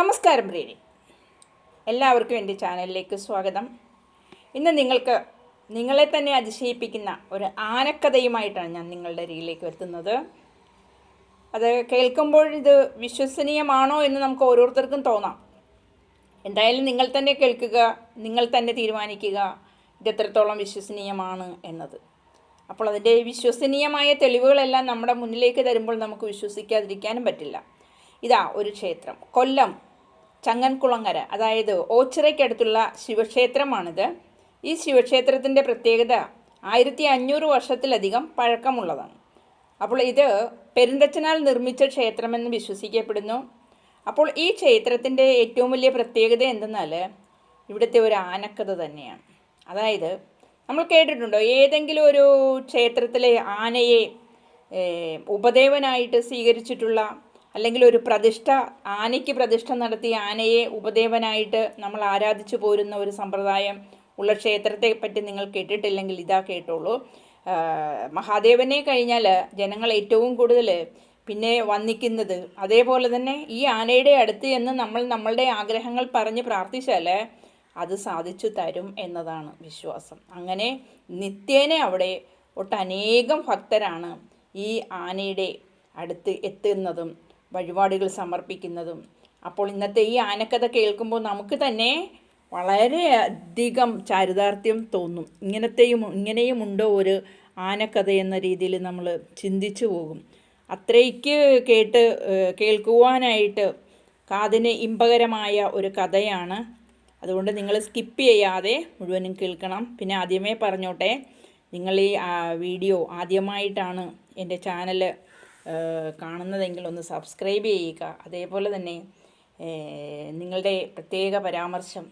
നമസ്കാരം പ്രീതി. എല്ലാവർക്കും എന്റെ ചാനലിലേക്ക് സ്വാഗതം. ഇന്ന് നിങ്ങൾക്ക് നിങ്ങളെ തന്നെ അതിശയിപ്പിക്കുന്ന ഒരു ആനക്കഥയുമായിട്ടാണ് ഞാൻ നിങ്ങളുടെ അരികിലേക്ക് എത്തുന്നത് അത് കേൾക്കുമ്പോൾ ഇത് വിശ്വസനീയമാണോ എന്ന് നമുക്ക് ഓരോരുത്തർക്കും തോന്നാം. എന്തായാലും നിങ്ങൾ തന്നെ കേൾക്കുക നിങ്ങൾ തന്നെ തീരുമാനിക്കുക ഇത് എത്രത്തോളം വിശ്വസനീയമാണ് എന്നത്. അപ്പോൾ അതിന്റെ വിശ്വസനീയമായ തെളിവുകളെല്ലാം നമ്മുടെ മുന്നിലേക്ക് തരുമ്പോൾ നമുക്ക് വിശ്വസിക്കാതിരിക്കാനും പറ്റില്ല. ഇതാ ഒരു ക്ഷേത്രം. കൊല്ലം ചങ്ങൻകുളങ്ങര അതായത് ഓച്ചിറയ്ക്കടുത്തുള്ള ശിവക്ഷേത്രമാണിത്. ഈ ശിവക്ഷേത്രത്തിന്റെ പ്രത്യേകത ആയിരത്തി അഞ്ഞൂറ് വർഷത്തിലധികം പഴക്കമുള്ളതാണ്. അപ്പോൾ ഇത് പെരുന്തച്ചനാൽ നിർമ്മിച്ച ക്ഷേത്രമെന്ന് വിശ്വസിക്കപ്പെടുന്നു. അപ്പോൾ ഈ ക്ഷേത്രത്തിന്റെ ഏറ്റവും വലിയ പ്രത്യേകത എന്തെന്നാൽ ഇവിടുത്തെ ഒരു ആനക്കഥ തന്നെയാണ്. അതായത് നമ്മൾ കേട്ടിട്ടുണ്ടോ ഏതെങ്കിലും ഒരു ക്ഷേത്രത്തിലെ ആനയെ ഉപദേവനായിട്ട് സ്വീകരിച്ചിട്ടുള്ള അല്ലെങ്കിൽ ഒരു പ്രതിഷ്ഠ ആനയ്ക്ക് പ്രതിഷ്ഠ നടത്തി ആനയെ ഉപദേവനായിട്ട് നമ്മൾ ആരാധിച്ചു പോരുന്ന ഒരു സമ്പ്രദായം ഉള്ള ക്ഷേത്രത്തെ പറ്റി നിങ്ങൾ കേട്ടിട്ടില്ലെങ്കിൽ ഇതാ കേട്ടോളൂ. മഹാദേവനെ കഴിഞ്ഞാൽ ജനങ്ങൾ ഏറ്റവും കൂടുതൽ പിന്നെ വന്നിക്കുന്നത് അതേപോലെ തന്നെ ഈ ആനയുടെ അടുത്ത് എന്ന് നമ്മൾ നമ്മളുടെ ആഗ്രഹങ്ങൾ പറഞ്ഞ് പ്രാർത്ഥിച്ചാൽ അത് സാധിച്ചു തരും എന്നതാണ് വിശ്വാസം. അങ്ങനെ നിത്യേന അവിടെ ഒട്ടനേകം ഭക്തരാണ് ഈ ആനയുടെ അടുത്ത് എത്തുന്നതും വഴിപാടുകൾ സമർപ്പിക്കുന്നതും. അപ്പോൾ ഇന്നത്തെ ഈ ആനക്കഥ കേൾക്കുമ്പോൾ നമുക്ക് തന്നെ വളരെ അധികം ചാരിതാർത്ഥ്യം തോന്നും. ഇങ്ങനത്തെയും ഇങ്ങനെയുമുണ്ടോ ഒരു ആനക്കഥ എന്ന രീതിയിൽ നമ്മൾ ചിന്തിച്ചു പോകും. അത്രയ്ക്ക് കേട്ട് കേൾക്കുവാനായിട്ട് കാതിന് ഇമ്പകരമായ ഒരു കഥയാണ്. അതുകൊണ്ട് നിങ്ങൾ സ്കിപ്പ് ചെയ്യാതെ മുഴുവനും കേൾക്കണം. പിന്നെ ആദ്യമേ പറഞ്ഞോട്ടെ നിങ്ങൾ ഈ വീഡിയോ ആദ്യമായിട്ടാണ് എന്റെ ചാനൽ കാണുന്നതെങ്കിൽ ഒന്ന് സബ്സ്ക്രൈബ് ചെയ്യുക. അതേപോലെ തന്നെ നിങ്ങളുടെ പ്രത്യേക പരാമർശം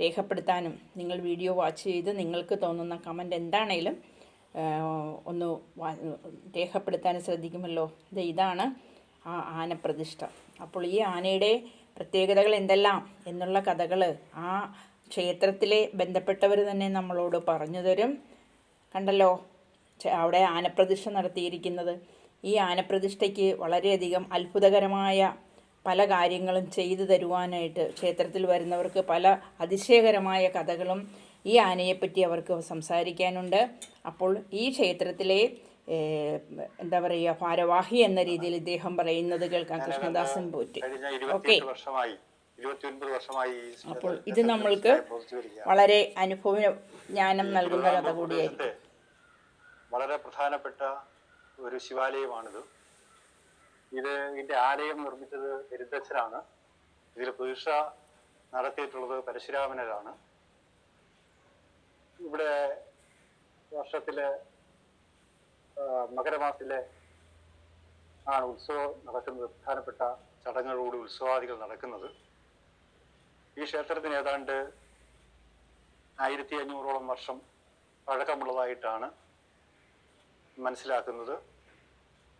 രേഖപ്പെടുത്താനും നിങ്ങൾ വീഡിയോ വാച്ച് ചെയ്ത് നിങ്ങൾക്ക് തോന്നുന്ന കമന്റ് എന്താണേലും ഒന്ന് രേഖപ്പെടുത്താനും ശ്രദ്ധിക്കുമല്ലോ. ഇത് ഇതാണ് ആ ആനപ്രതിഷ്ഠ. അപ്പോൾ ഈ ആനയുടെ പ്രത്യേകതകൾ എന്തെല്ലാം എന്നുള്ള കഥകൾ ആ ക്ഷേത്രത്തിലെ ബന്ധപ്പെട്ടവർ തന്നെ നമ്മളോട് പറഞ്ഞു തരും. കണ്ടല്ലോ അവിടെ ആനപ്രതിഷ്ഠ നടത്തിയിരിക്കുന്നത്. ഈ ആനപ്രതിഷ്ഠയ്ക്ക് വളരെയധികം അത്ഭുതകരമായ പല കാര്യങ്ങളും ചെയ്തു തരുവാനായിട്ട് ക്ഷേത്രത്തിൽ വരുന്നവർക്ക് പല അതിശയകരമായ കഥകളും ഈ ആനയെപ്പറ്റി അവർക്ക് സംസാരിക്കാനുണ്ട്. അപ്പോൾ ഈ ക്ഷേത്രത്തിലെ എന്താ പറയുക ഭാരവാഹി എന്ന രീതിയിൽ ഇദ്ദേഹം പറയുന്നത് കേൾക്കാം. കൃഷ്ണദാസൻ പോറ്റി. ഓക്കെ. അപ്പോൾ ഇത് നമ്മൾക്ക് വളരെ അനുഭവ ജ്ഞാനം നൽകുന്ന കഥ കൂടിയായിരിക്കും. വളരെ പ്രധാനപ്പെട്ട ഒരു ശിവാലയമാണിത്. ഇത് ഇതിന്റെ ആലയം നിർമ്മിച്ചത് പെരുന്തച്ഛനാണ് ഇതിൽ പ്രതിഷ്ഠ നടത്തിയിട്ടുള്ളത് പരശുരാമനരാണ് ഇവിടെ വർഷത്തിലെ മകരമാസത്തിലെ ആണ് ഉത്സവം നടക്കുന്നത് പ്രധാനപ്പെട്ട ചടങ്ങുകളോട് ഉത്സവാദികൾ നടക്കുന്നത്. ഈ ക്ഷേത്രത്തിന് ഏതാണ്ട് ആയിരത്തി അഞ്ഞൂറോളം വർഷം പഴക്കമുള്ളതായിട്ടാണ് മനസ്സിലാക്കുന്നത്.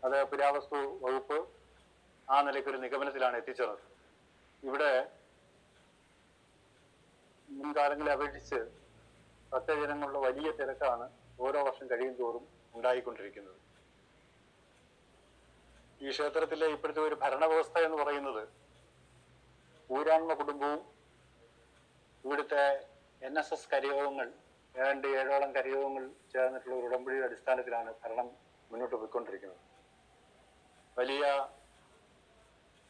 അത് പുരാവസ്തു വകുപ്പ് ആ നിലയ്ക്കൊരു നിഗമനത്തിലാണ് എത്തിച്ചത്. ഇവിടെ മുൻകാലങ്ങളെ അപേക്ഷിച്ച് ഭക്തജനങ്ങളുടെ വലിയ തിരക്കാണ് ഓരോ വർഷം കഴിയും തോറും ഉണ്ടായിക്കൊണ്ടിരിക്കുന്നത്. ഈ ക്ഷേത്രത്തിലെ ഇപ്പോഴത്തെ ഒരു ഭരണവ്യവസ്ഥ എന്ന് പറയുന്നത് ഊരാൺമ കുടുംബവും ഇവിടുത്തെ എൻ എസ് എസ് കരയോഗങ്ങൾ ഏതാണ്ട് ഏഴോളം കരയോഗങ്ങൾ ചേർന്നിട്ടുള്ള ഒരു ഉടമ്പടിയുടെ അടിസ്ഥാനത്തിലാണ് ഭരണം മുന്നോട്ട് പോയിക്കൊണ്ടിരിക്കുന്നത്. വലിയ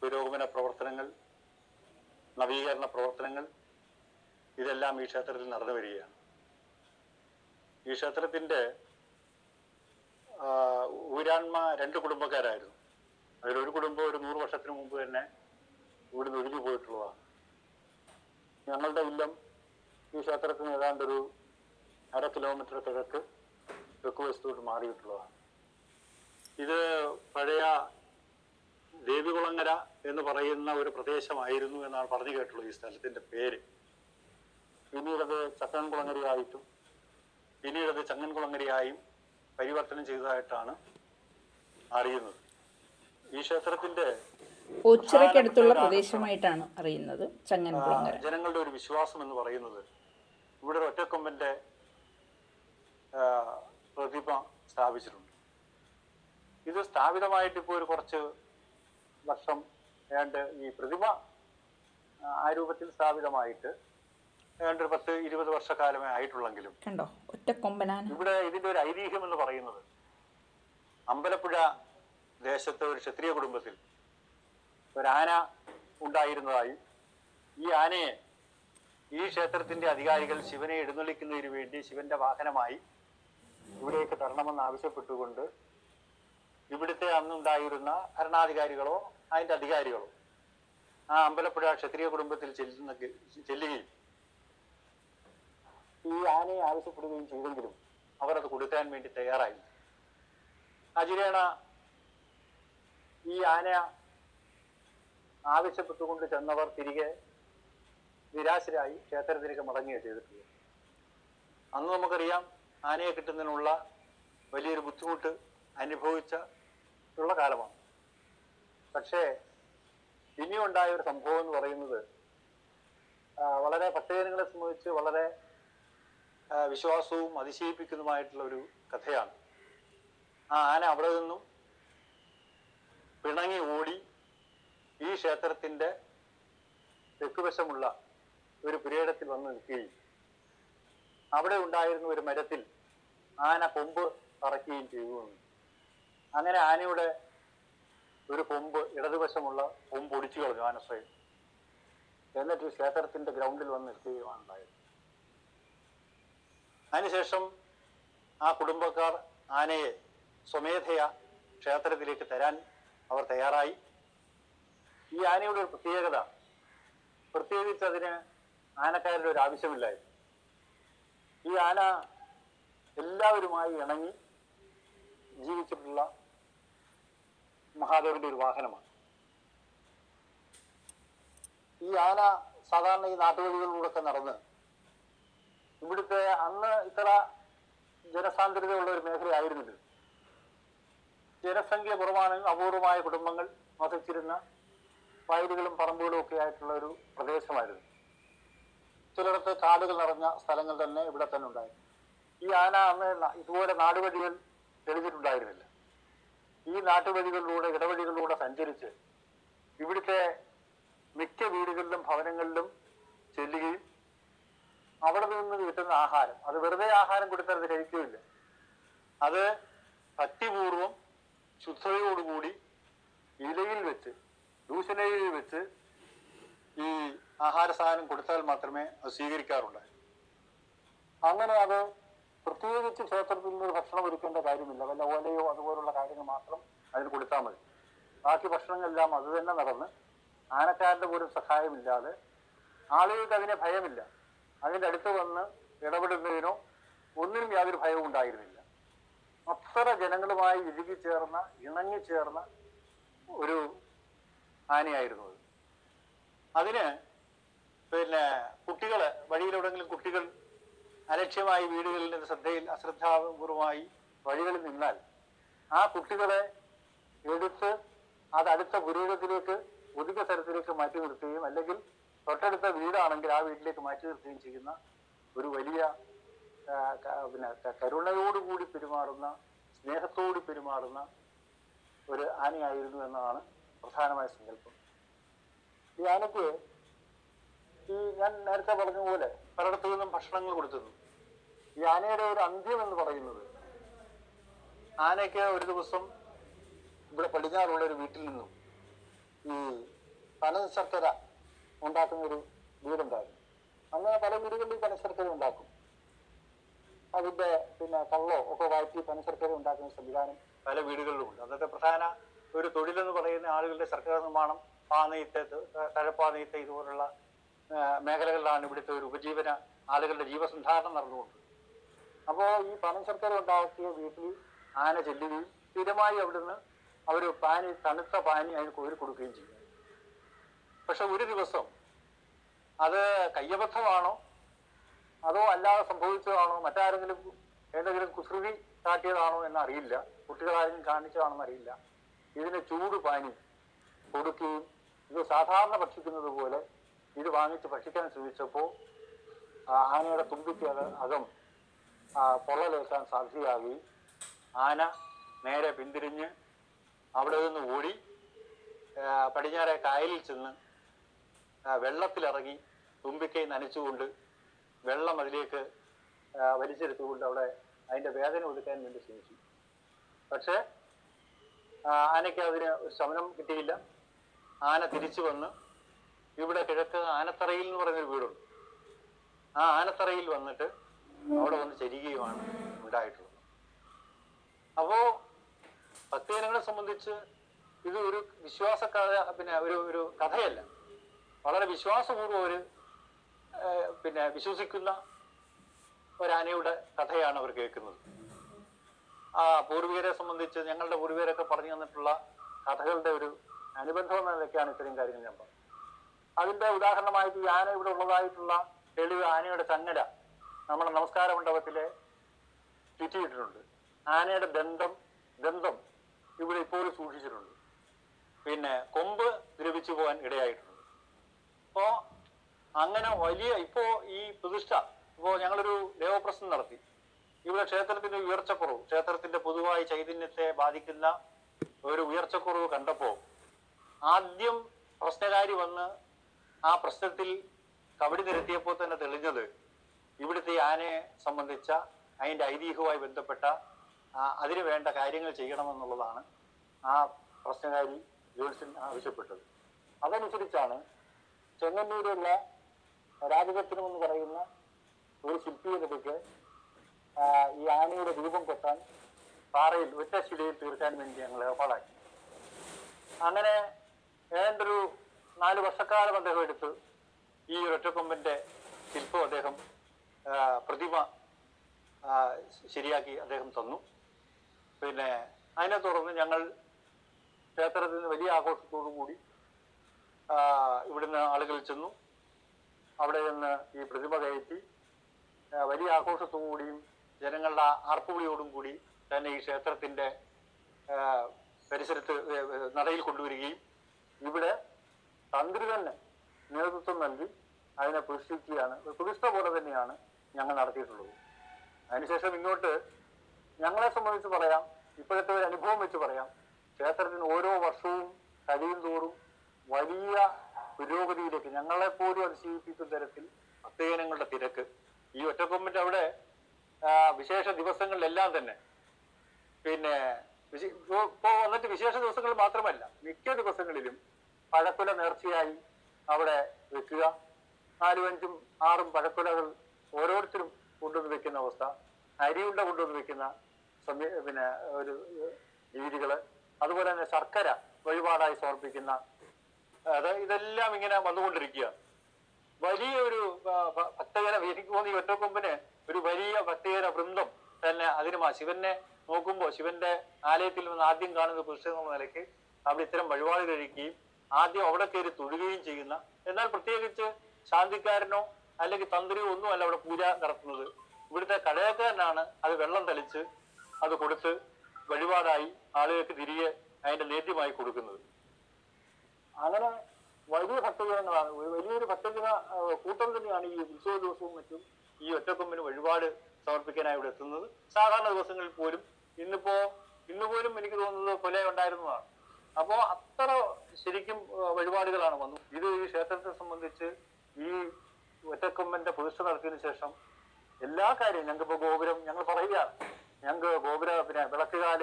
പുരോഗമന പ്രവർത്തനങ്ങൾ നവീകരണ പ്രവർത്തനങ്ങൾ ഇതെല്ലാം ഈ ക്ഷേത്രത്തിൽ നടന്നു വരികയാണ്. ഈ ക്ഷേത്രത്തിന്റെ ആ, ഊരാൺമ രണ്ട് കുടുംബക്കാരായിരുന്നു. അതിലൊരു കുടുംബം ഒരു നൂറ് വർഷത്തിന് മുമ്പ് തന്നെ ഇവിടുന്ന് ഒഴിഞ്ഞു പോയിട്ടുള്ളതാണ്. ഞങ്ങളുടെ ഇല്ലം ഈ ക്ഷേത്രത്തിന് ഏതാണ്ട് ഒരു അര കിലോമീറ്റർ കിഴക്ക് തെക്കുവശത്തോട്ട് മാറിയിട്ടുള്ളതാണ്. ഇത് പഴയ ദേവികുളങ്ങര എന്ന് പറയുന്ന ഒരു പ്രദേശമായിരുന്നു എന്നാണ് പറഞ്ഞു കേട്ടുള്ളത് ഈ സ്ഥലത്തിന്റെ പേര്. പിന്നീടത് ചക്കൻകുളങ്ങരയായിട്ടും പിന്നീടത് ചങ്ങൻകുളങ്ങരയായും പരിവർത്തനം ചെയ്തതായിട്ടാണ് അറിയുന്നത്. ഈ ക്ഷേത്രത്തിന്റെ ഓച്ചിറയ്ക്കടുത്തുള്ള പ്രദേശമായിട്ടാണ് അറിയുന്നത് ചങ്ങൻകുളങ്ങര. ജനങ്ങളുടെ ഒരു വിശ്വാസം എന്ന് പറയുന്നത് ഇവിടെ ഒറ്റക്കൊമ്പന്റെ പ്രതിമ സ്ഥാപിച്ചിട്ടുണ്ട്. ഇത് സ്ഥാപിതമായിട്ട് ഇപ്പോൾ ഒരു കുറച്ച് വർഷം ഏതാണ്ട് ഈ പ്രതിമ ആ, രൂപത്തിൽ സ്ഥാപിതമായിട്ട് ഏതാണ്ട് പത്ത് ഇരുപത് വർഷക്കാലമേ ആയിട്ടുള്ളെങ്കിലും കണ്ടോ? ഒറ്റക്കൊമ്പനാന ഇവിടെ ഇതിന്റെ ഒരു ഐതിഹ്യം എന്ന് പറയുന്നത് അമ്പലപ്പുഴ ദേശത്തെ ഒരു ക്ഷത്രിയ കുടുംബത്തിൽ ഒരു ആന ഉണ്ടായിരുന്നതായും. ഈ ആനയെ ഈ ക്ഷേത്രത്തിന്റെ അധികാരികൾ ശിവനെ എഴുന്നള്ളിക്കുന്നതിന് വേണ്ടി ശിവന്റെ വാഹനമായി ഇവിടേക്ക് തരണമെന്ന് ആവശ്യപ്പെട്ടുകൊണ്ട് അന്നുണ്ടായിരുന്ന ഭരണാധികാരികളോ അതിന്റെ അധികാരികളോ ആ അമ്പലപ്പുഴ ക്ഷത്രിയ കുടുംബത്തിൽ ചെല്ലുന്ന ചെല്ലുകയും ഈ ആനയെ ആവശ്യപ്പെടുകയും ചെയ്തെങ്കിലും അവർ അത് കൊടുക്കാൻ വേണ്ടി തയ്യാറായി. അജിരേണ ഈ ആന ആവശ്യപ്പെട്ടുകൊണ്ട് ചെന്നവർ തിരികെ നിരാശരായി ക്ഷേത്രത്തിലേക്ക് മടങ്ങുകയാണ് ചെയ്തിട്ടുള്ളത് അന്ന് നമുക്കറിയാം ആനയെ കിട്ടുന്നതിനുള്ള വലിയൊരു ബുദ്ധിമുട്ട് അനുഭവിച്ച ഉള്ള കാലമാണ് പക്ഷേ ഇനിയുണ്ടായ ഒരു സംഭവം എന്ന് പറയുന്നത് വളരെ ഭക്തജനങ്ങളെ സംബന്ധിച്ച് വളരെ വിശ്വാസവും അതിശയിപ്പിക്കുന്നതുമായിട്ടുള്ള ഒരു കഥയാണ് ആ ആന അവിടെ നിന്നും പിണങ്ങി ഓടി ഈ ക്ഷേത്രത്തിന്റെ തെക്കുവശമുള്ള ഒരു പുരേടത്തിൽ വന്ന് നിൽക്കുകയും അവിടെ ഉണ്ടായിരുന്ന ഒരു മരത്തിൽ ആന കൊമ്പ് പറക്കുകയും ചെയ്തു. അങ്ങനെ ആനയുടെ ഒരു കൊമ്പ് ഇടതുവശമുള്ള കൊമ്പ് ഒടിച്ചു കളഞ്ഞു ആനശ്രയം എന്നിട്ട് ക്ഷേത്രത്തിന്റെ ഗ്രൗണ്ടിൽ വന്ന് നിൽക്കുകയുമാണ് ഉണ്ടായത് അതിനുശേഷം ആ കുടുംബക്കാർ ആനയെ സ്വമേധയ ക്ഷേത്രത്തിലേക്ക് തരാൻ അവർ തയ്യാറായി. ഈ ആനയുടെ ഒരു പ്രത്യേകത പ്രത്യേകിച്ച് അതിന് ആനക്കാരുടെ ഒരു ആവശ്യമില്ലായിരുന്നു ഈ ആന എല്ലാവരുമായി ഇണങ്ങി ജീവിച്ചിട്ടുള്ള മഹാദേവന്റെ ഒരു വാഹനമാണ്. ഈ ആന സാധാരണ ഈ നാട്ടുവഴികളിലൂടെ നടന്ന് ഇവിടുത്തെ അന്ന് ഇത്ര ജനസാന്ദ്രതയുള്ള ഒരു മേഖലയായിരുന്നില്ല. ജനസംഖ്യ കുറവാണെങ്കിൽ അപൂർവമായ കുടുംബങ്ങൾ വസിച്ചിരുന്ന വയലുകളും പറമ്പുകളും ഒക്കെ ആയിട്ടുള്ള ഒരു പ്രദേശമായിരുന്നു. ചിലയിടത്ത് കാടുകൾ നിറഞ്ഞ സ്ഥലങ്ങൾ തന്നെ ഇവിടെ തന്നെ ഉണ്ടായിരുന്നു. ഈ ആന അന്ന് ഇതുപോലെ നാടുവഴികൾ തെളിഞ്ഞിട്ടുണ്ടായിരുന്നില്ല ഈ നാട്ടുവഴികളിലൂടെ ഇടവഴികളിലൂടെ സഞ്ചരിച്ച് ഇവിടുത്തെ മിക്ക വീടുകളിലും ഭവനങ്ങളിലും ചെല്ലുകയും അവിടെ നിന്ന് കിട്ടുന്ന ആഹാരം. അത് വെറുതെ ആഹാരം കൊടുത്താൽ അത് കഴിക്കുകയില്ല. അത് ഭക്തിപൂർവം ശുദ്ധതയോടുകൂടി ഇലയിൽ വെച്ച് ദൂഷണയിൽ വെച്ച് ഈ ആഹാര സാധനം കൊടുത്താൽ മാത്രമേ അത് സ്വീകരിക്കാറുള്ളൂ. അങ്ങനെ അത് പ്രത്യേകിച്ച് ക്ഷേത്രത്തിൽ നിന്ന് ഭക്ഷണം ഒരുക്കേണ്ട കാര്യമില്ല. വല്ല ഓലയോ അതുപോലുള്ള കാര്യങ്ങൾ മാത്രം അതിന് കൊടുത്താൽ മതി. ബാക്കി ഭക്ഷണങ്ങളെല്ലാം അത് തന്നെ നടന്ന് ആനക്കാരുടെ പോലും സഹായമില്ലാതെ ആളുകൾക്ക് അതിനെ ഭയമില്ല. അതിന്റെ അടുത്ത് വന്ന് ഇടപെടുന്നതിനോ ഒന്നിനും യാതൊരു ഭയവും ഉണ്ടായിരുന്നില്ല. അത്ര ജനങ്ങളുമായി ഇഴുകി ചേർന്ന ഇണങ്ങി ചേർന്ന ഒരു ആനയായിരുന്നു അത്. അതിന് പിന്നെ കുട്ടികൾ വഴിയിലെവിടെങ്കിലും കുട്ടികൾ അലക്ഷ്യമായി വീടുകളിൽ നിന്ന് ശ്രദ്ധയിൽ അശ്രദ്ധാപൂർവമായി വഴികളിൽ നിന്നാൽ ആ കുട്ടികളെ എടുത്ത് അത് അടുത്ത പുരയിടത്തിലേക്ക് ഒതുക്ക സ്ഥലത്തിലേക്ക് മാറ്റി നിർത്തുകയും അല്ലെങ്കിൽ തൊട്ടടുത്ത വീടാണെങ്കിൽ ആ വീട്ടിലേക്ക് മാറ്റി നിർത്തുകയും ചെയ്യുന്ന ഒരു വലിയ പിന്നെ കരുണയോടുകൂടി പെരുമാറുന്ന സ്നേഹത്തോട് പെരുമാറുന്ന ഒരു ആനയായിരുന്നു എന്നതാണ് പ്രധാനമായ സങ്കല്പം. ഈ ആനയ്ക്ക് ഈ ഞാൻ നേരത്തെ പറഞ്ഞ പോലെ പലയിടത്തു നിന്നും ഭക്ഷണങ്ങൾ കൊടുത്തിരുന്നു. ഈ ആനയുടെ ഒരു അന്ത്യം എന്ന് പറയുന്നത്. ആനയ്ക്ക് ഒരു ദിവസം ഇവിടെ പടിഞ്ഞാറുള്ള ഒരു വീട്ടിൽ നിന്നും ഈ പനശർക്കര ഉണ്ടാക്കുന്ന ഒരു വീടുണ്ടായിരുന്നു. അങ്ങനെ പല വീടുകളിൽ പനശർക്കര ഉണ്ടാക്കും. അതിന്റെ പിന്നെ കള്ളോ ഒക്കെ വാറ്റി പനശർക്കര ഉണ്ടാക്കുന്ന സംവിധാനം പല വീടുകളിലുമുണ്ട്. അന്നത്തെ പ്രധാന ഒരു തൊഴിലെന്ന് പറയുന്ന ആളുകളുടെ സർക്കാർ നിർമ്മാണം പാനെയ്ത്ത് തഴപ്പാനെയ്ത്ത് ഇതുപോലുള്ള മേഖലകളിലാണ് ഇവിടുത്തെ ഒരു ഉപജീവന ആളുകളുടെ ജീവസന്ധാരണം നടന്നുകൊണ്ട് അപ്പോൾ ഈ പനശർക്കര ഉണ്ടാക്കിയ വീട്ടിൽ ആന ചെല്ലുകയും സ്ഥിരമായി അവിടുന്ന് അവർ പാനി തണുത്ത പാനി അതിന് കോരി കൊടുക്കുകയും ചെയ്യും പക്ഷെ ഒരു ദിവസം അത് കയ്യബദ്ധമാണോ? അതോ അല്ലാതെ സംഭവിച്ചതാണോ? മറ്റാരെങ്കിലും ഏതെങ്കിലും കുസൃതി കാട്ടിയതാണോ എന്ന് എന്നറിയില്ല. കുട്ടികളാരെങ്കിലും കാണിച്ചതാണെന്ന് അറിയില്ല. ഇതിന് ചൂട് പാനി കൊടുക്കുകയും ഇത് സാധാരണ ഭക്ഷിക്കുന്നത് പോലെ ഇത് വാങ്ങിച്ച് ഭക്ഷിക്കാൻ ശ്രമിച്ചപ്പോൾ ആനയുടെ തുമ്പിക്ക് അത് അകം പൊള്ളലേക്കാൻ സാധ്യതയാകുകയും ആന നേരെ പിന്തിരിഞ്ഞ് അവിടെ നിന്ന് ഓടി പടിഞ്ഞാറെ കായലിൽ ചെന്ന് വെള്ളത്തിലിറങ്ങി തുമ്പിക്കൈ നനച്ചുകൊണ്ട് വെള്ളം അതിലേക്ക് വലിച്ചെടുത്തുകൊണ്ട് അവിടെ അതിന്റെ വേദന ഒതുക്കാൻ വേണ്ടി ശ്രമിച്ചു. പക്ഷേ ആനയ്ക്ക് അതിന് ശമനം കിട്ടിയില്ല. ആന തിരിച്ചു വന്ന് ഇവിടെ കിഴക്ക് ആനത്തറയിൽ എന്ന് പറയുന്നൊരു വീടുണ്ട്. ആ ആനത്തറയിൽ വന്നിട്ട് അവിടെ വന്ന് ചരികയുമാണ് ഉണ്ടായിട്ടുള്ളത്. അപ്പോ ഭക്തജനങ്ങളെ സംബന്ധിച്ച് ഇത് ഒരു വിശ്വാസ കഥ പിന്നെ ഒരു ഒരു കഥയല്ല. വളരെ വിശ്വാസപൂർവം ഒരു പിന്നെ വിശ്വസിക്കുന്ന ഒരാനയുടെ കഥയാണ് അവർ കേൾക്കുന്നത്. ആ പൂർവികരെ സംബന്ധിച്ച് ഞങ്ങളുടെ പൂർവികരൊക്കെ പറഞ്ഞു തന്നിട്ടുള്ള കഥകളുടെ ഒരു അനുബന്ധം എന്ന നിലയ്ക്കാണ് ഇത്രയും കാര്യങ്ങൾ ഞാൻ പറഞ്ഞത്. അതിന്റെ ഉദാഹരണമായിട്ട് ഈ ആന ഇവിടെ ഉള്ളതായിട്ടുള്ള തെളിവ് ആനയുടെ ചങ്ങല. നമ്മുടെ നമസ്കാര മണ്ഡപത്തിലെ ചുറ്റിയിട്ടിട്ടുണ്ട് ആനയുടെ ദന്തം ദന്തം ഇവിടെ ഇപ്പോഴും സൂക്ഷിച്ചിട്ടുണ്ട്. പിന്നെ കൊമ്പ് ദ്രവിച്ചു പോകാൻ ഇടയായിട്ടുണ്ട്. അപ്പോ അങ്ങനെ വലിയ ഇപ്പോ ഈ പ്രതിഷ്ഠ ഇപ്പോ ഞങ്ങളൊരു ദേവപ്രശ്നം നടത്തി. ഇവിടെ ക്ഷേത്രത്തിന്റെ ഉയർച്ചക്കുറവ് ക്ഷേത്രത്തിന്റെ പൊതുവായി ചൈതന്യത്തെ ബാധിക്കുന്ന ഒരു ഉയർച്ചക്കുറവ് കണ്ടപ്പോ ആദ്യം പ്രശ്നകാരി വന്ന് ആ പ്രശ്നത്തിൽ കബടി നിരത്തിയപ്പോൾ തന്നെ തെളിഞ്ഞത് ഇവിടുത്തെ ആനയെ സംബന്ധിച്ച അതിന്റെ ഐതിഹ്യവുമായി ബന്ധപ്പെട്ട അതിന് വേണ്ട കാര്യങ്ങൾ ചെയ്യണമെന്നുള്ളതാണ് ആ പ്രശ്നകാരി ജോൺസൺ ആവശ്യപ്പെട്ടത്. അതനുസരിച്ചാണ് ചെങ്ങന്നൂരുള്ള രാജരത്നം എന്ന് പറയുന്ന ഒരു ശില്പിയുടെ ആ, ഈ ആനയുടെ രൂപം കൊട്ടാൻ പാറയിൽ ഒറ്റ ശിലയിൽ തീർക്കാൻ വേണ്ടി ഞങ്ങൾ ഏർപ്പാടാക്കി അങ്ങനെ ഏതൊരു നാല് വർഷക്കാലം അദ്ദേഹം എടുത്ത് ഈ ഒറ്റക്കൊമ്പന്റെ ശില്പം അദ്ദേഹം പ്രതിമ ശരിയാക്കി അദ്ദേഹം തന്നു. പിന്നെ അതിനെ തുടർന്ന് ഞങ്ങൾ ക്ഷേത്രത്തിൽ നിന്ന് വലിയ ആഘോഷത്തോടു കൂടി ഇവിടുന്ന് ആളുകൾ ചെന്നു. അവിടെ നിന്ന് ഈ പ്രതിമ കയറ്റി വലിയ ആഘോഷത്തോടുകൂടിയും ജനങ്ങളുടെ ആർപ്പുവിളിയോടും കൂടി തന്നെ ഈ ക്ഷേത്രത്തിന്റെ ആ, പരിസരത്ത് നടയിൽ കൊണ്ടുവരികയും ഇവിടെ തന്ത്രി തന്നെ നേതൃത്വം നൽകി അതിനെ പ്രതിഷ്ഠിക്കുകയാണ്. പ്രതിഷ്ഠ പോലെ തന്നെയാണ് ഞങ്ങൾ നടത്തിയിട്ടുള്ളത് അതിനുശേഷം ഇങ്ങോട്ട് ഞങ്ങളെ സംബന്ധിച്ച് പറയാം ഇപ്പോഴത്തെ ഒരു അനുഭവം വെച്ച് പറയാം. ക്ഷേത്രത്തിന് ഓരോ വർഷവും കഴിയും തോറും വലിയ പുരോഗതിയിലേക്ക് ഞങ്ങളെ പോലും അതിശയിപ്പിക്കുന്ന തരത്തിൽ ഭക്തജനങ്ങളുടെ തിരക്ക്. ഈ ഒറ്റക്കൊമ്പിന്റെ അവിടെ വിശേഷ ദിവസങ്ങളിലെല്ലാം തന്നെ. പിന്നെ ഇപ്പോ വന്നിട്ട് വിശേഷ ദിവസങ്ങൾ മാത്രമല്ല മിക്ക ദിവസങ്ങളിലും പഴക്കുല നേർച്ചയായി അവിടെ വെക്കുക. നാലും അഞ്ചും ആറും പഴക്കുലകൾ ഓരോരുത്തരും കൊണ്ടുവന്ന് വെക്കുന്ന അവസ്ഥ അരിയുണ്ട കൊണ്ടുവന്ന് വെക്കുന്ന പിന്നെ ഒരു രീതികൾ അതുപോലെ തന്നെ ശർക്കര വഴിപാടായി സമർപ്പിക്കുന്ന അത് ഇതെല്ലാം ഇങ്ങനെ വന്നുകൊണ്ടിരിക്കുക. വലിയൊരു ഭക്തജന എനിക്ക് തോന്നി ഈ ഒറ്റക്കൊമ്പിന് ഒരു വലിയ ഭക്തജന വൃന്ദം തന്നെ അതിനുമാ ശിവനെ നോക്കുമ്പോൾ ശിവന്റെ ആലയത്തിൽ നിന്ന് ആദ്യം കാണുന്ന പുരുഷൻ എന്നുള്ള നിലയ്ക്ക് അവിടെ ഇത്തരം വഴിപാട് കഴിക്കുകയും ആദ്യം അവിടെ കയറി തൊഴുകയും ചെയ്യുന്ന എന്നാൽ പ്രത്യേകിച്ച് ശാന്തിക്കാരനോ അല്ലെങ്കിൽ തന്ത്രിയോ ഒന്നുമല്ല അവിടെ പൂജ നടത്തുന്നത്. ഇവിടുത്തെ കടയക്കാരനാണ് അത് വെള്ളം തളിച്ച് അത് കൊടുത്ത് വഴിപാടായി ആളുകൾക്ക് തിരികെ അതിന്റെ നേദ്യമായി കൊടുക്കുന്നത്. അങ്ങനെ വലിയ ഭക്തജനങ്ങളാണ്. വലിയൊരു ഭക്തജന കൂട്ടം തന്നെയാണ് ഈ ഉത്സവ ദിവസവും മറ്റും ഈ ഒറ്റക്കൊമ്പിന് വഴിപാട് സമർപ്പിക്കാനായി ഇവിടെ എത്തുന്നത്. സാധാരണ ദിവസങ്ങളിൽ പോലും ഇന്നിപ്പോ ഇന്ന് പോലും എനിക്ക് തോന്നുന്നത് കൊല ഉണ്ടായിരുന്നതാണ്. അപ്പോ അത്ര ശരിക്കും വഴിപാടുകളാണ് വന്നു. ഇത് ഈ ക്ഷേത്രത്തെ സംബന്ധിച്ച് ഈ ഒറ്റക്കൊമ്പന്റെ പ്രതിഷ്ഠ നടത്തിയതിനു ശേഷം എല്ലാ കാര്യവും ഞങ്ങൾക്ക് ഇപ്പൊ ഗോപുരം ഞങ്ങൾ പറയുകയാണ്. ഞങ്ങൾക്ക് ഗോപുര പിന്നെ വിളക്കുകാൽ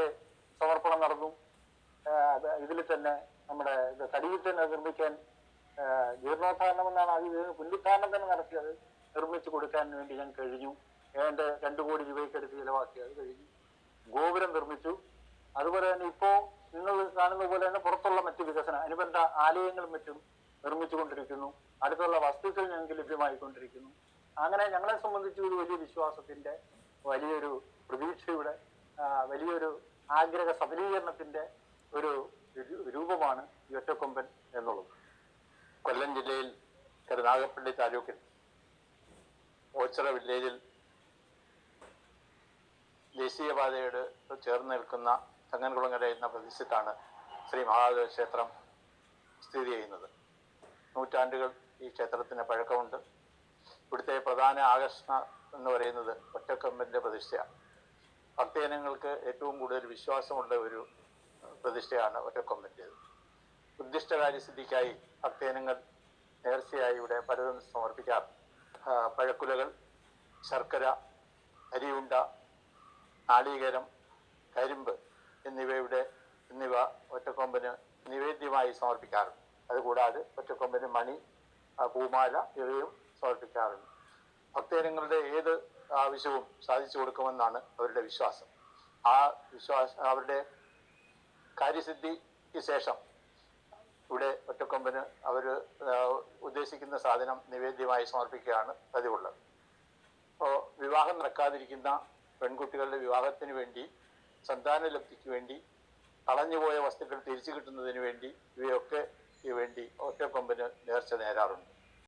സമർപ്പണം നടന്നു. ഇതിൽ തന്നെ നമ്മുടെ തടിയിൽ തന്നെ നിർമ്മിക്കാൻ ജീർണോദ്ധാരണം എന്നാണ് ഇത് പുല്ലുദ്ധാരണം തന്നെ നടത്തിയത്. നിർമ്മിച്ചു കൊടുക്കാൻ വേണ്ടി ഞാൻ കഴിഞ്ഞു. ഏതാണ്ട് രണ്ടു കോടി രൂപയ്ക്ക് എടുത്ത് ചിലവാക്കി അത് കഴിഞ്ഞു. ഗോപുരം നിർമ്മിച്ചു. അതുപോലെ തന്നെ ഇപ്പോ നിങ്ങൾ കാണുന്ന പോലെ തന്നെ പുറത്തുള്ള മറ്റു വികസന അനുബന്ധ ആലയങ്ങളും മറ്റും നിർമ്മിച്ചുകൊണ്ടിരിക്കുന്നു. അടുത്തുള്ള വസ്തുക്കൾ ഞങ്ങൾക്ക് ലഭ്യമായിക്കൊണ്ടിരിക്കുന്നു. അങ്ങനെ ഞങ്ങളെ സംബന്ധിച്ച് ഒരു വലിയ വിശ്വാസത്തിന്റെ വലിയൊരു പ്രതീക്ഷയുടെ വലിയൊരു ആഗ്രഹ സബലീകരണത്തിന്റെ ഒരു രൂപമാണ് ഈ ഒറ്റക്കൊമ്പൻ എന്നുള്ളത്. കൊല്ലം ജില്ലയിൽ കരുനാഗപ്പള്ളി താലൂക്കിൽ ഓച്ചിറ വില്ലേജിൽ ദേശീയപാതയോട് ചേർന്ന് നിൽക്കുന്ന തങ്ങൻകുളങ്ങര എന്ന പ്രദേശത്താണ് ശ്രീ മഹാദേവ ക്ഷേത്രം സ്ഥിതി ചെയ്യുന്നത്. നൂറ്റാണ്ടുകൾ ഈ ക്ഷേത്രത്തിന് പഴക്കമുണ്ട്. ഇവിടുത്തെ പ്രധാന ആകർഷണം എന്ന് പറയുന്നത് ഒറ്റക്കൊമ്പന്റെ പ്രതിഷ്ഠയാണ്. ഭക്തജനങ്ങൾക്ക് ഏറ്റവും കൂടുതൽ വിശ്വാസമുള്ള ഒരു പ്രതിഷ്ഠയാണ് ഒറ്റക്കൊമ്പന്റേത് ഉദ്ദിഷ്ടകാര്യസിദ്ധിക്കായി ഭക്തജനങ്ങൾ നേർച്ചയായി ഇവിടെ പലതും സമർപ്പിക്കാറ് പഴക്കുലകൾ ശർക്കര അരിയുണ്ട നാളികേരം കരിമ്പ് എന്നിവയുടെ എന്നിവ ഒറ്റക്കൊമ്പന് നിവേദ്യമായി സമർപ്പിക്കാറുണ്ട്. അതുകൂടാതെ ഒറ്റക്കൊമ്പന് മണി പൂമാല ഇവയും സമർപ്പിക്കാറുണ്ട്. ഭക്തജനങ്ങളുടെ ഏത് ആവശ്യവും സാധിച്ചു കൊടുക്കുമെന്നാണ് അവരുടെ വിശ്വാസം. ആ വിശ്വാസ അവരുടെ കാര്യസിദ്ധിക്ക് ശേഷം ഇവിടെ ഒറ്റക്കൊമ്പന് അവർ ഉദ്ദേശിക്കുന്ന സാധനം നിവേദ്യമായി സമർപ്പിക്കുകയാണ് പതിവുള്ളത്. അപ്പോൾ വിവാഹം നടക്കാതിരിക്കുന്ന പെൺകുട്ടികളുടെ വിവാഹത്തിന് വേണ്ടി സന്താനലബ്ധിക്ക് വേണ്ടി കളഞ്ഞുപോയ വസ്തുക്കൾ തിരിച്ചു കിട്ടുന്നതിന് വേണ്ടി ഇവയൊക്കെ വേണ്ടി ഒറ്റക്കൊമ്പന് നേർച്ച നേരാറുണ്ട്.